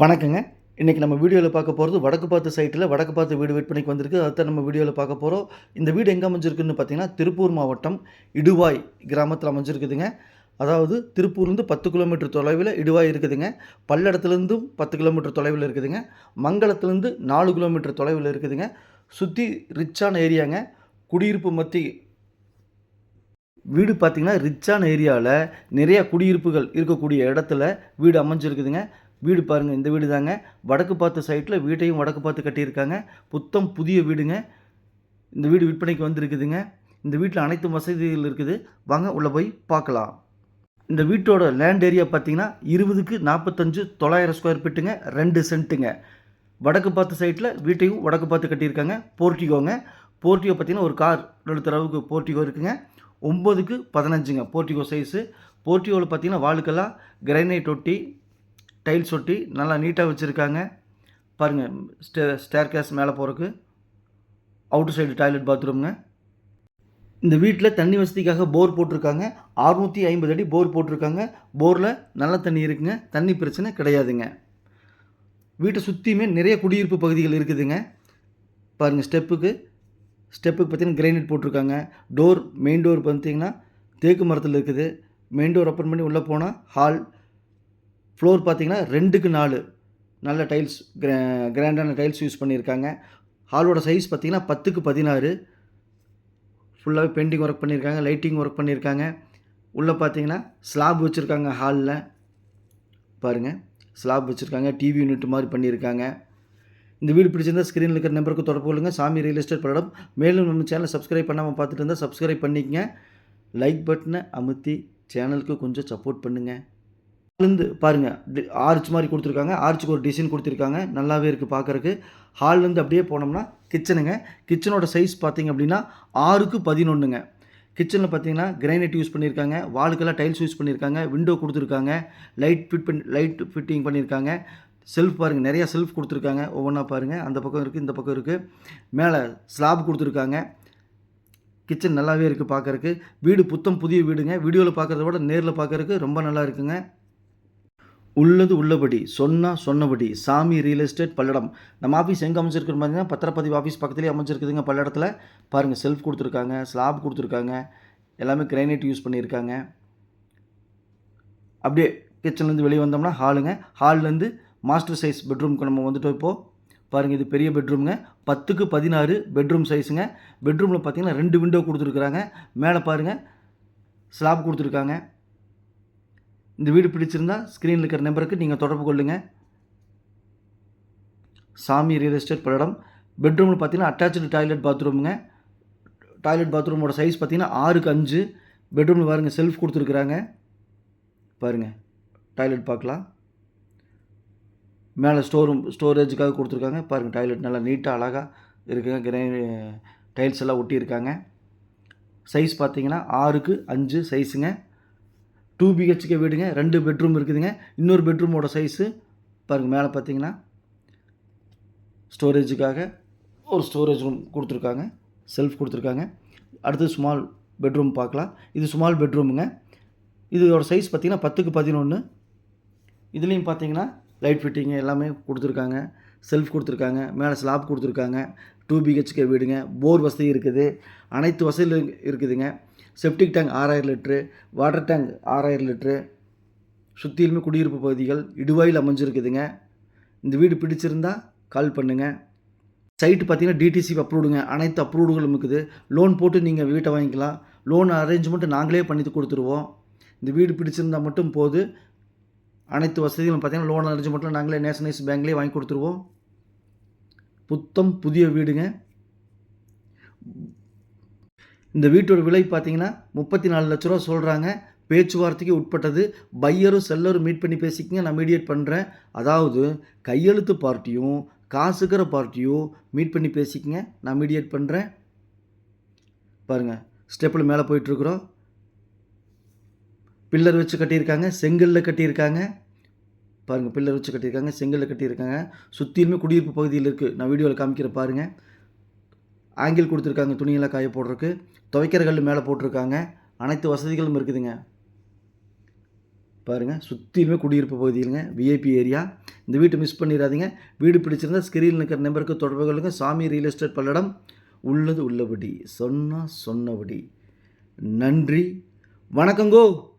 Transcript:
வணக்கங்க. இன்றைக்கி நம்ம வீடியோவில் பார்க்க போகிறது வடக்கு பார்த்து சைட்டில் வடக்கு பார்த்து வீடு விற்பனைக்கு வந்திருக்கு. அதுதான் நம்ம வீடியோவில் பார்க்க போகிறோம் இந்த வீடு எங்கே அமைஞ்சிருக்குன்னு பார்த்தீங்கன்னா திருப்பூர் மாவட்டம் இடுவாய் கிராமத்தில் அமைஞ்சிருக்குதுங்க. அதாவது திருப்பூர்லேருந்து பத்து கிலோமீட்டர் தொலைவில் இடுவாய் இருக்குதுங்க. பல்லடத்துலேருந்தும் பத்து கிலோமீட்டர் தொலைவில் இருக்குதுங்க. மங்களத்துலேருந்து நாலு கிலோமீட்டர் தொலைவில் இருக்குதுங்க. சுற்றி ரிச்சான ஏரியாங்க. குடியிருப்பு மத்தி வீடு பார்த்திங்கன்னா ரிச்சான ஏரியாவில் நிறையா குடியிருப்புகள் இருக்கக்கூடிய இடத்துல வீடு அமைஞ்சிருக்குதுங்க. வீடு பாருங்கள் இந்த வீடு தாங்க. வடக்கு பார்த்த சைட்டில் வீட்டையும் வடக்கு பார்த்து கட்டியிருக்காங்க. புத்தம் புதிய வீடுங்க. இந்த வீடு விற்பனைக்கு வந்திருக்குதுங்க. இந்த வீட்டில் அனைத்து வசதிகள் இருக்குது. வாங்க உள்ளே போய் பார்க்கலாம். இந்த வீட்டோட லேண்ட் ஏரியா பார்த்தீங்கன்னா இருபதுக்கு நாற்பத்தஞ்சு தொள்ளாயிரம் ஸ்கொயர் ஃபீட்டுங்க ரெண்டு சென்ட்டுங்க வடக்கு பார்த்து சைட்டில் வீட்டையும் வடக்கு பார்த்து கட்டியிருக்காங்க. போர்ட்டிகோங்க போர்ட்டிகோ பார்த்தீங்கன்னா ஒரு கார் நிறுத்துற அளவுக்கு போர்ட்டிகோ இருக்குங்க. ஒம்பதுக்கு பதினஞ்சுங்க போர்ட்டிகோ சைஸு போர்ட்டிகோவில் பார்த்தீங்கன்னா வாளுக்கெல்லாம் கிரைனைட் ஒட்டி டைல்ஸ் ஒட்டி நல்லா நீட்டாக வச்சுருக்காங்க. பாருங்கள் ஸ்டே ஸ்டேர் கேஸ் மேலே போகிறக்கு அவுட்டர் சைடு டாய்லெட் பாத்ரூம்ங்க இந்த வீட்டில் தண்ணி வசதிக்காக போர் போட்டிருக்காங்க. அறுநூற்றி ஐம்பது அடி போர் போட்டிருக்காங்க. போரில் நல்ல தண்ணி இருக்குங்க. தண்ணி பிரச்சனை கிடையாதுங்க. வீட்டை சுற்றியுமே நிறைய குடியிருப்பு பகுதிகள் இருக்குதுங்க. பாருங்கள் ஸ்டெப்புக்கு ஸ்டெப்புக்கு பார்த்தீங்கன்னா கிரைனைட் போட்டிருக்காங்க. டோர் மெயின் டோர் பார்த்தீங்கன்னா தேக்கு மரத்தில் இருக்குது. மெயின் டோர் ஓப்பன் பண்ணி உள்ளே போனால் ஹால் ஃப்ளோர் பார்த்தீங்கன்னா ரெண்டுக்கு நாலு. நல்ல டைல்ஸ் கிரா கிராண்டான டைல்ஸ் யூஸ் பண்ணியிருக்காங்க. ஹாலோட சைஸ் பார்த்தீங்கன்னா பத்துக்கு பதினாறு. ஃபுல்லாகவே பெயிண்டிங் ஒர்க் பண்ணியிருக்காங்க லைட்டிங் ஒர்க் பண்ணியிருக்காங்க. உள்ளே பார்த்தீங்கன்னா ஸ்லாப் வச்சுருக்காங்க ஹாலில் பாருங்கள் ஸ்லாப் வச்சுருக்காங்க டிவி யூனிட் மாதிரி பண்ணியிருக்காங்க. இந்த வீடு பிடிச்சிருந்தா ஸ்க்ரீனில் இருக்கிற நம்பருக்கு தொடர்பு கொள்ளுங்க. சாமி ரியல் எஸ்டேட் படம் மேலும் நம்ம சேனலை சப்ஸ்கிரைப் பண்ணாமல் பார்த்துட்டு இருந்தால் சப்ஸ்கிரைப் பண்ணிக்கங்க. லைக் பட்டனை அமுத்தி சேனலுக்கு கொஞ்சம் சப்போர்ட் பண்ணுங்கள் இருந்து பாருங்கள் ஆர்ச் மாதிரி கொடுத்துருக்காங்க. ஆர்ச்சுக்கு ஒரு டிசைன் கொடுத்துருக்காங்க. நல்லாவே இருக்குது பார்க்குறக்கு ஹால்லேருந்து அப்படியே போனோம்னா கிச்சனுங்க கிச்சனோட சைஸ் பார்த்தீங்க அப்படின்னா ஆறுக்கு பதினொன்றுங்க கிச்சனில் பார்த்தீங்கன்னா கிரைனைட் யூஸ் பண்ணியிருக்காங்க வாலுக்கெல்லாம் டைல்ஸ் யூஸ் பண்ணியிருக்காங்க விண்டோ கொடுத்துருக்காங்க. லைட் ஃபிட் பண்ணி லைட் ஃபிட்டிங் பண்ணியிருக்காங்க செல்ஃப் பாருங்கள் நிறையா செல்ஃப் கொடுத்துருக்காங்க. ஒவ்வொன்றா பாருங்கள் அந்த பக்கம் இருக்குது இந்த பக்கம் இருக்குது மேலே ஸ்லாப் கொடுத்துருக்காங்க. கிச்சன் நல்லாவே இருக்குது பார்க்குறக்கு வீடு புத்தம் புதிய வீடுங்க. வீடியோவில் பார்க்குறத விட நேரில் பார்க்குறக்கு ரொம்ப நல்லா இருக்குங்க. உள்ளது உள்ளபடி சொன்னால் சொன்னபடி சாமி ரியல் எஸ்டேட் பல்லடம். நம்ம ஆஃபீஸ் எங்கே அமைச்சிருக்குன்னு பார்த்தீங்கன்னா பத்திரப்பதிவு ஆஃபீஸ் பக்கத்துலேயே அமைச்சிருக்குதுங்க பல்லடத்தில் பாருங்கள் செல்ஃப் கொடுத்துருக்காங்க ஸ்லாப் கொடுத்துருக்காங்க எல்லாமே கிரைனைட் யூஸ் பண்ணியிருக்காங்க. அப்படியே கிச்சன்லேருந்து வெளியே வந்தோம்னா ஹாலுங்க ஹால்லேருந்து மாஸ்டர் சைஸ் பெட்ரூம்க்கு நம்ம வந்துட்டோம் இப்போது பாருங்கள் இது பெரிய பெட்ரூம்ங்க பத்துக்கு பதினாறு பெட்ரூம் சைஸுங்க பெட்ரூமில் பார்த்தீங்கன்னா ரெண்டு விண்டோ கொடுத்துருக்குறாங்க. மேலே பாருங்கள் ஸ்லாப் கொடுத்துருக்காங்க. இந்த வீடு பிடிச்சிருந்தா ஸ்க்ரீனில் இருக்கிற நம்பருக்கு நீங்கள் தொடர்பு கொள்ளுங்கள் சாமி ரியல் எஸ்டேட் பல்லடம் பெட்ரூமில் பார்த்தீங்கன்னா அட்டாச்சு டாய்லெட் பாத்ரூமுங்க டாய்லெட் பாத்ரூமோட சைஸ் பார்த்தீங்கன்னா ஆறுக்கு அஞ்சு. பெட்ரூமில் பாருங்கள் செல்ஃப் கொடுத்துருக்குறாங்க. பாருங்கள் டாய்லெட் பார்க்கலாம். மேலே ஸ்டோர் ரூம் ஸ்டோரேஜுக்காக கொடுத்துருக்காங்க. பாருங்கள் டாய்லெட் நல்லா நீட்டாக அழகாக இருக்குங்க. கிரை டைல்ஸ் எல்லாம் ஒட்டியிருக்காங்க. சைஸ் பார்த்தீங்கன்னா ஆறுக்கு அஞ்சு சைஸுங்க டூ பிஹெச்கே வீடுங்க ரெண்டு பெட்ரூம் இருக்குதுங்க. இன்னொரு பெட்ரூமோட சைஸு பாருங்கள் மேலே பார்த்தீங்கன்னா ஸ்டோரேஜுக்காக ஒரு ஸ்டோரேஜ் ரூம் கொடுத்துருக்காங்க. செல்ஃப் கொடுத்துருக்காங்க. அடுத்து ஸ்மால் பெட்ரூம் பார்க்கலாம். இது ஸ்மால் பெட்ரூமுங்க இதோட சைஸ் பார்த்தீங்கன்னா பத்துக்கு பதினொன்று இதுலேயும் பார்த்தீங்கன்னா லைட் ஃபிட்டிங்கு எல்லாமே கொடுத்துருக்காங்க. செல்ஃப் கொடுத்துருக்காங்க. மேலே ஸ்லாப் கொடுத்துருக்காங்க. டூ பிஹெச்கே வீடுங்க. போர் வசதி இருக்குது. அனைத்து வசதியும் இருக்குதுங்க. செப்டிக் டேங்க் ஆறாயிரம் லிட்ரு வாட்டர் டேங்க் ஆறாயிரம் லிட்ரு சுற்றிலுமே குடியிருப்பு பகுதிகள் இடுவாயில் அமைஞ்சிருக்குதுங்க. இந்த வீடு பிடிச்சிருந்தா கால் பண்ணுங்கள் சைட்டு பார்த்தீங்கன்னா டிடிசி அப்ரூவ்டுங்க அனைத்து அப்ரூவ்டுகளும் இருக்குது. லோன் போட்டு நீங்கள் வீட்டை வாங்கிக்கலாம். லோன் அரேஞ்ச்மெண்ட்டு நாங்களே பண்ணி கொடுத்துருவோம். இந்த வீடு பிடிச்சிருந்தா மட்டும் போது அனைத்து வசதிகளும் பார்த்தீங்கன்னா லோன் அரேஞ்ச்மெண்ட்டில் நாங்களே நேஷனலைஸ் பேங்க்லேயே வாங்கி கொடுத்துருவோம். புத்தம் புதிய வீடுங்க. இந்த வீட்டோட விலை பார்த்தீங்கன்னா முப்பத்தி நாலு லட்ச ரூபா சொல்கிறாங்க பேச்சுவார்த்தைக்கு உட்பட்டது. பையரும் செல்லரும் மீட் பண்ணி பேசிக்கிங்க நான் மீடியேட் பண்ணுறேன் அதாவது கையெழுத்து பார்ட்டியும் காசுக்கிற பார்ட்டியும் மீட் பண்ணி பேசிக்கங்க நான் மீடியேட் பண்ணுறேன் பாருங்கள் ஸ்டெப்பில் மேலே போயிட்டுருக்குறோம். பில்லர் வச்சு கட்டியிருக்காங்க செங்கல்லில் கட்டியிருக்காங்க. பாருங்கள் பில்லர் வச்சு கட்டியிருக்காங்க செங்கல்லில் கட்டியிருக்காங்க. சுற்றிலுமே குடியிருப்பு பகுதியில் இருக்குது நான் வீடியோவில் காமிக்கிற பாருங்கள் ஆங்கிள் கொடுத்துருக்காங்க துணியெல்லாம் காய போடுறதுக்கு. துவைக்கிறகல் மேலே போட்டிருக்காங்க. அனைத்து வசதிகளும் இருக்குதுங்க. பாருங்கள் சுற்றிலுமே குடியிருப்பு பகுதியிலுங்க விஐபி ஏரியா இந்த வீட்டை மிஸ் பண்ணிடாதீங்க. வீடு பிடிச்சிருந்தா ஸ்கிரீனில் இருக்கிற நம்பருக்கு தொடர்பு கொள்ளுங்க. சாமி ரியல் எஸ்டேட் பல்லடம் உள்ளது உள்ளபடி. சொன்னால் சொன்னபடி. நன்றி. வணக்கங்கோ.